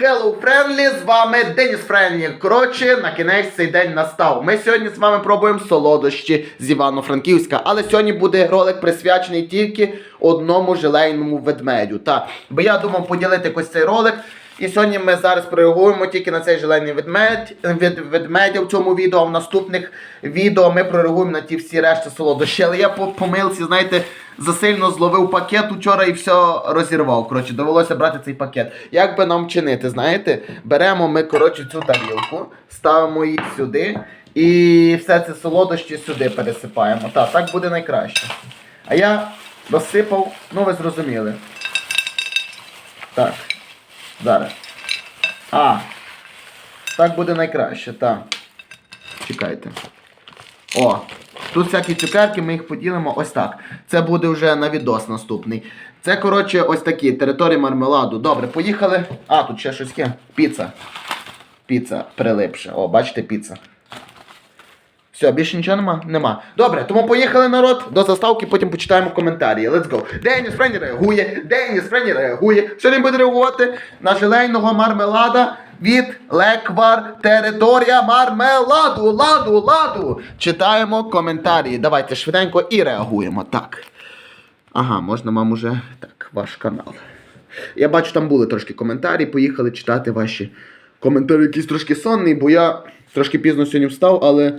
Hello Friendly, з вами Деніс Френлі. Коротше, на кінець цей день настав. Ми сьогодні з вами пробуємо солодощі з Івано-Франківська, але сьогодні буде ролик присвячений тільки одному желейному ведмедю. Та, бо я думав поділити якось цей ролик. І сьогодні ми зараз реагуємо тільки на цей желейний ведмедь, від ведмедя в цьому відео. А в наступних відео ми прореагуємо на ті всі решти солодощі. Але я по помилці, знаєте, засильно зловив пакет вчора і все розірвав. Коротше, довелося брати цей пакет. Як би нам чинити, знаєте? Беремо ми, коротше, цю тарілку, ставимо її сюди і все це солодощі сюди пересипаємо. Так, так буде найкраще. А я розсипав, ну ви зрозуміли. Так. Зараз. А. Так буде найкраще, так. Чекайте. О, тут всякі цукерки, ми їх поділимо ось так. Це буде вже на відос наступний. Це, коротше, ось такі території мармеладу. Добре, поїхали. А, тут ще щось є. Піца. Піца прилипше. О, бачите, піца. Все, більше нічого нема? Нема. Добре, тому поїхали народ до заставки, потім почитаємо коментарі. Let's go. Деніс Френі реагує, Деніс Френі реагує. Сьогодні буде реагувати на желейного мармелада від Леквар Територія мармеладу. Ладу, ладу. Читаємо коментарі. Давайте швиденько і реагуємо. Так. Ага, можна вам уже. Так, ваш канал. Я бачу, там були трошки коментарі, поїхали читати ваші коментарі. Якийсь трошки сонний, бо я трошки пізно сьогодні встав, але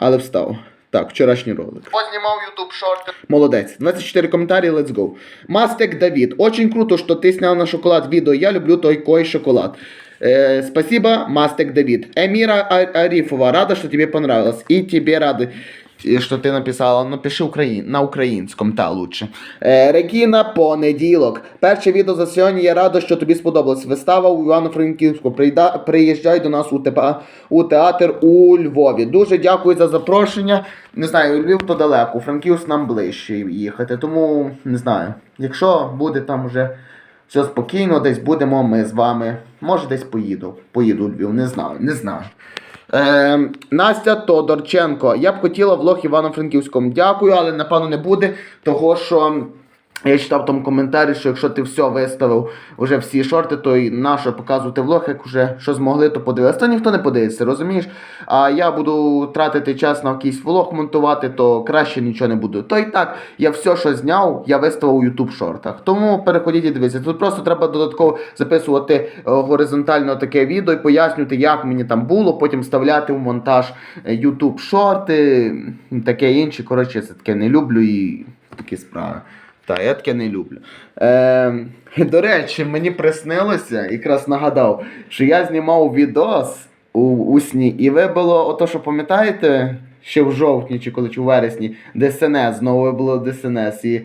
Але встав. Так, вчорашній ролик. Познімав YouTube шорти. Молодець. 24 коментарі, let's go. Мастек Давид. Очень круто, что ты снял на шоколад видео. Я люблю такой шоколад. Э, спасибо, Мастек Давид. Эмира А- Арифова. Рада, что тебе понравилось. И тебе рады. І Що ти написала? Напиши Україн... на українському, та лучше. Е, Регіна понеділок. Перше відео за сьогодні. Я рада, що тобі сподобалось. Вистава у Івано-Франківську. Прийда... Приїжджай до нас у, тепа... у театр у Львові. Дуже дякую за запрошення. Не знаю, Львів то далеко, Франківськ нам ближче їхати. Тому не знаю. Якщо буде там вже все спокійно, десь будемо ми з вами. Може, десь поїду. Поїду у Львів, не знаю, не знаю. Е, Настя Тодорченко. Я б хотіла влог Івано-Франківському. Дякую, але напевно не буде, того що. Я читав там коментарі, що якщо ти все виставив вже всі шорти, то і нащо показувати влог, як вже що змогли, то подивитися. То ніхто не подивиться, розумієш? А я буду тратити час на якийсь влог монтувати, то краще нічого не буду. То і так, я все, що зняв, я виставив у YouTube шортах. Тому переходіть і дивіться. Тут просто треба додатково записувати е, горизонтально таке відео і пояснювати, як мені там було, потім вставляти в монтаж е, YouTube шорти, таке інше. Коротше, це таке не люблю і такі справи. Так, я таке не люблю. Е, до речі, мені приснилося, якраз нагадав, що я знімав відос у, у сні, і ви було, ото, що пам'ятаєте, ще в жовтні чи коли чи у вересні, ДСНС, знову було ДСНС. І,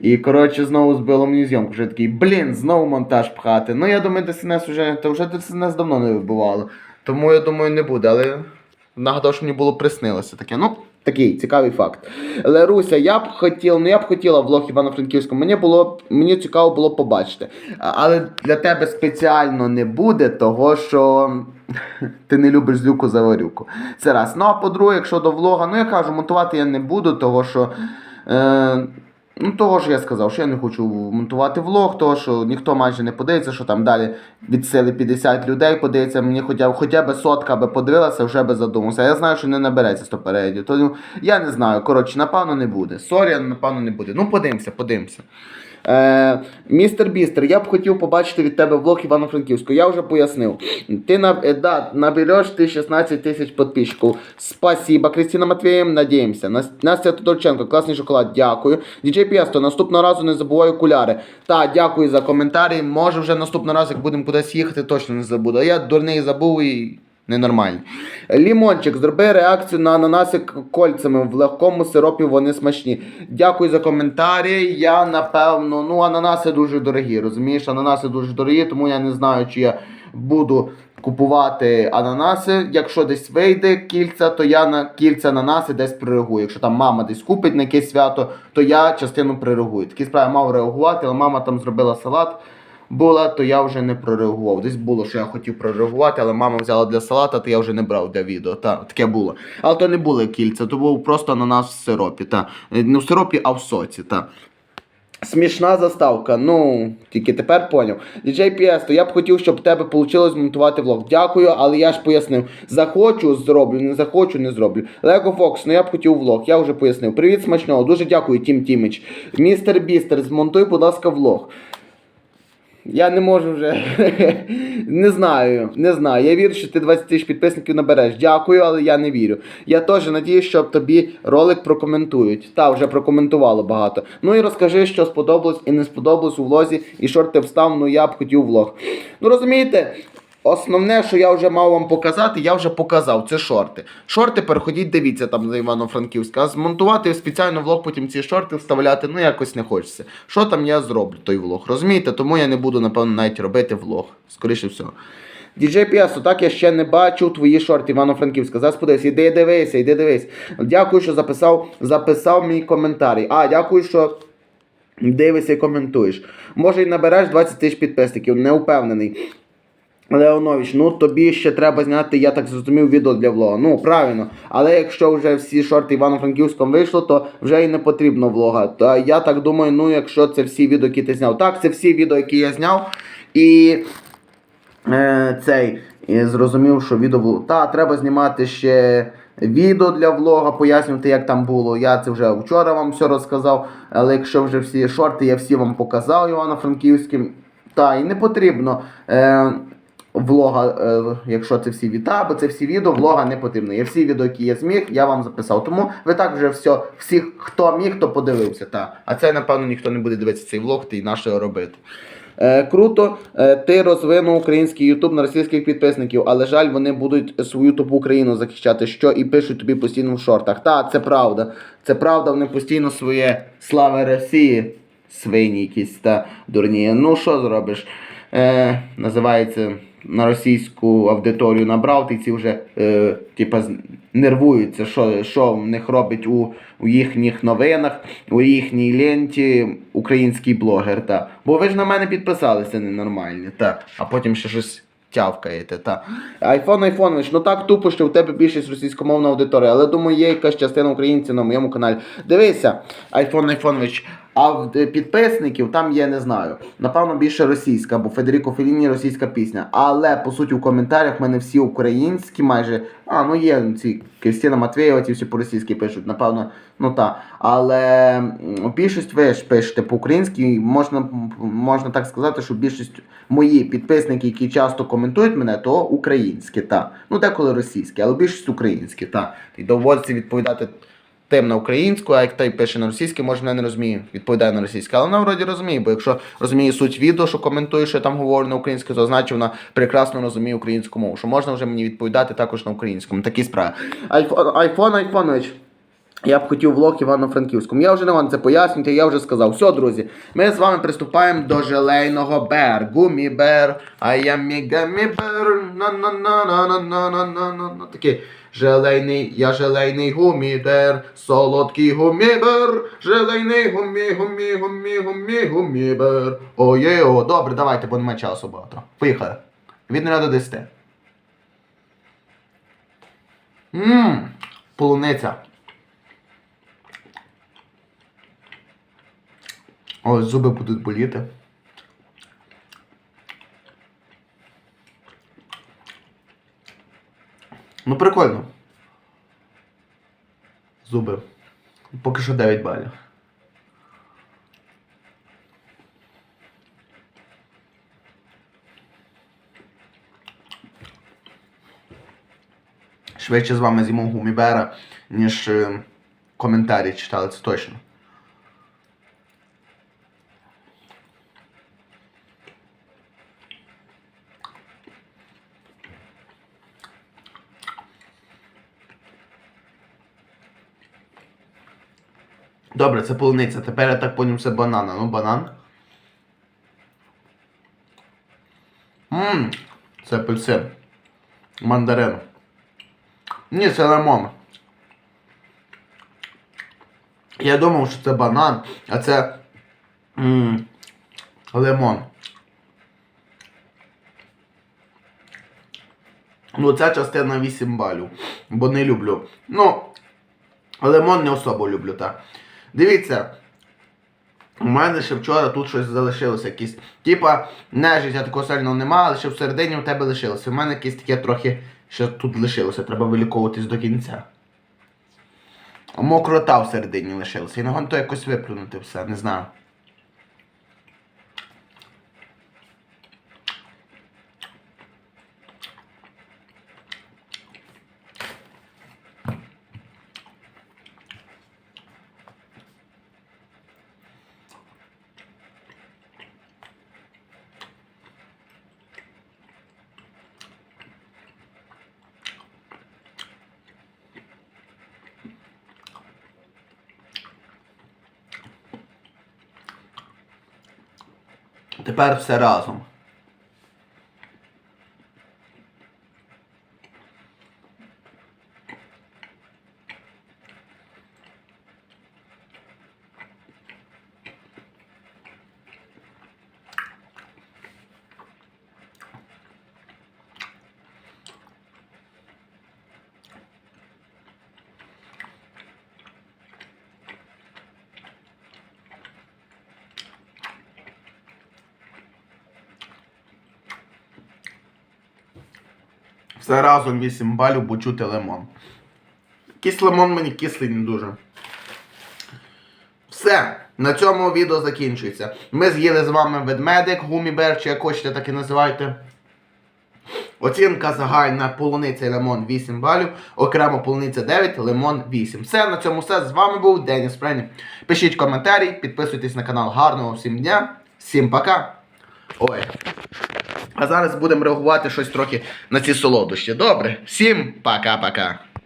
і коротше, знову збило мені зйомку. Вже такий, блін, знову монтаж пхати. Ну, я думаю, ДСНС вже, то вже ДСНС давно не вибивало. Тому я думаю, не буде, але нагадав, що мені було приснилося таке. Ну, такий цікавий факт. Леруся, я б хотів, ну я б хотіла влог Івано-Франківському. Мені було мені цікаво було побачити. Але для тебе спеціально не буде, того що ти не любиш злюку заварюку. Це раз. Ну а по-друге, якщо до влога, ну я кажу, монтувати я не буду, того що. Е, Ну, того ж я сказав, що я не хочу монтувати влог, того що ніхто майже не подивиться, що там далі від сили 50 людей подивиться, мені хоча б, хоча б сотка би подивилася, вже би задумався. Я знаю, що не набереться 100 переглядів. То я не знаю. Коротше, напевно, не буде. Сорі, напевно, не буде. Ну, подивимося, подивимося. Е, містер Бістер, я б хотів побачити від тебе влог Івано-Франківського. Я вже пояснив. Ти на, е, да, набереш ти 16 тисяч підписчиків. Спасибо, Кристина Матвієм, надіємося. Нас- Настя Тодорченко, класний шоколад, дякую. Діджей Пєсто, наступного разу не забувай окуляри. Та, дякую за коментарі. Може вже наступного разу, як будемо кудись їхати, точно не забуду. А я дурний забув і. Ненормальний. Лімончик, зроби реакцію на ананаси кольцями. В легкому сиропі вони смачні. Дякую за коментарі. Я напевно, ну ананаси дуже дорогі. Розумієш, ананаси дуже дорогі, тому я не знаю, чи я буду купувати ананаси. Якщо десь вийде кільця, то я на кільця ананаси десь прирегую. Якщо там мама десь купить на якесь свято, то я частину прирегую. Такі справи мав реагувати, але мама там зробила салат була, то я вже не прореагував. Десь було, що я хотів прореагувати, але мама взяла для салата, то я вже не брав для відео. Та, таке було. Але то не були кільця, то був просто ананас в сиропі. Та. Не в сиропі, а в соці. Та. Смішна заставка. Ну, тільки тепер поняв. DJ PS, то я б хотів, щоб в тебе вийшло змонтувати влог. Дякую, але я ж пояснив. Захочу, зроблю, не захочу, не зроблю. Lego Fox, ну я б хотів влог, я вже пояснив. Привіт, смачного. Дуже дякую, Тім Тімич. Містер Бістер, змонтуй, будь ласка, влог. Я не можу вже. не знаю, не знаю. Я вірю, що ти 20 тисяч підписників набереш. Дякую, але я не вірю. Я теж надію, що тобі ролик прокоментують. Та, вже прокоментувало багато. Ну і розкажи, що сподобалось і не сподобалось у влозі, і що ти встав, ну я б хотів влог. Ну розумієте, Основне, що я вже мав вам показати, я вже показав. Це шорти. Шорти переходіть, дивіться там за Івано-Франківська. А змонтувати спеціально влог, потім ці шорти вставляти, ну якось не хочеться. Що там я зроблю, той влог. Розумієте? Тому я не буду, напевно, навіть робити влог. Скоріше всього. DJ PS, так я ще не бачив твої шорти Івано-Франківська. Зараз подивись, іди дивися, іди дивись. Дякую, що записав, записав мій коментарій. А, дякую, що дивишся і коментуєш. Може і набереш 20 тисяч підписників, не впевнений. Леонович, ну тобі ще треба зняти, я так зрозумів, відео для влога. Ну, правильно. Але якщо вже всі шорти Івано-Франківському вийшло, то вже і не потрібно влога. Та я так думаю, ну якщо це всі відео, які ти зняв. Так, це всі відео, які я зняв. І е, цей і зрозумів, що відео влог. Та, треба знімати ще відео для влога, пояснювати, як там було. Я це вже вчора вам все розказав. Але якщо вже всі шорти, я всі вам показав Івано-Франківським. Та, і не потрібно. Е, Влога, е, якщо це всі відео, бо це всі відео, влога не потрібно. Є всі відео, які я зміг, я вам записав. Тому ви так вже все, всіх, хто міг, то подивився. Та. А це, напевно, ніхто не буде дивитися цей влог, ти і на що робити. Е, круто, е, ти розвинув український Ютуб на російських підписників, але жаль, вони будуть свою тупу Україну захищати, що і пишуть тобі постійно в шортах. Та, це правда. Це правда, вони постійно своє слава Росії, свині якісь та дурні. Ну що зробиш? Е, називається на російську аудиторію набрав, і ці вже е, типа нервуються, що, що в них робить у, у їхніх новинах, у їхній ленті український блогер. Та. Бо ви ж на мене підписалися ненормальні, та. а потім ще щось тявкаєте. Та. Айфон Айфонович, ну так тупо, що в тебе більшість російськомовна аудиторія, але думаю, є якась частина українців на моєму каналі. Дивися, Айфон Айфонович, а в е, підписників там є, не знаю. Напевно, більше російська, бо Федеріко Феліні російська пісня. Але по суті в коментарях в мене всі українські майже. А, ну є ці Кристина Матвєєва, ті всі по-російськи пишуть, напевно, ну так. Але більшість ви ж пишете по-українськи, можна, можна так сказати, що більшість мої підписники, які часто коментують мене, то українські, так. Ну деколи російські, але більшість українські, так. І доводиться відповідати тим на українську, а як той пише на російській, може мене не розуміє, відповідає на російську. Але вона вроді розуміє, бо якщо розуміє суть відео, що коментує, що я там говорю на українській, то значить вона прекрасно розуміє українську мову, що можна вже мені відповідати також на українському. Такі справи. Айфон, айфон Айфонович. Я б хотів влог Івано-Франківському. Я вже не вам це пояснювати, я вже сказав. Все, друзі, ми з вами приступаємо до желейного бер. Гумі бер, I am a gummy bear. на на на на на на на на на на Такий желейний, я желейний гумідер, солодкий гумібер, желейний гумі, гумі, гумі, гумі, гумібер. Оє, о, добре, давайте, бо немає часу багато. Поїхали. Від 0 до 10. Ммм, полуниця. Ось зуби будуть боліти. Ну, прикольно. Зуби. Поки що 9 балів. Швидше з вами з'їмо гумібера, ніж е, коментарі читали, це точно. Добре, це полуниця. Тепер я так поняв, це банана. Ну, банан. Ммм, це апельсин. Мандарин. Ні, це лимон. Я думав, що це банан, а це м, лимон. Ну, ця частина 8 балів. Бо не люблю. Ну, лимон не особо люблю, так. Дивіться. У мене ще вчора тут щось залишилося якісь. Типа, нежиття такого сильного нема, але ще всередині у тебе лишилося. У мене якесь таке трохи ще тут лишилося, треба виліковуватись до кінця. Мокрота всередині лишилася. І нагон то якось виплюнути все, не знаю. Тепер все разом. Все разом 8 балів, бо чути лимон. Якийсь лимон мені кислий не дуже. Все, на цьому відео закінчується. Ми з'їли з вами ведмедик, гумібер, чи як хочете, так і називайте. Оцінка загальна полуниця і лимон 8 балів, окремо полуниця 9, лимон 8. Все, на цьому все. З вами був Деніс Френі. Пишіть коментарі, підписуйтесь на канал. Гарного всім дня, всім пока. Ой. А зараз будемо реагувати щось трохи на ці солодощі. Добре? Всім пока-пока.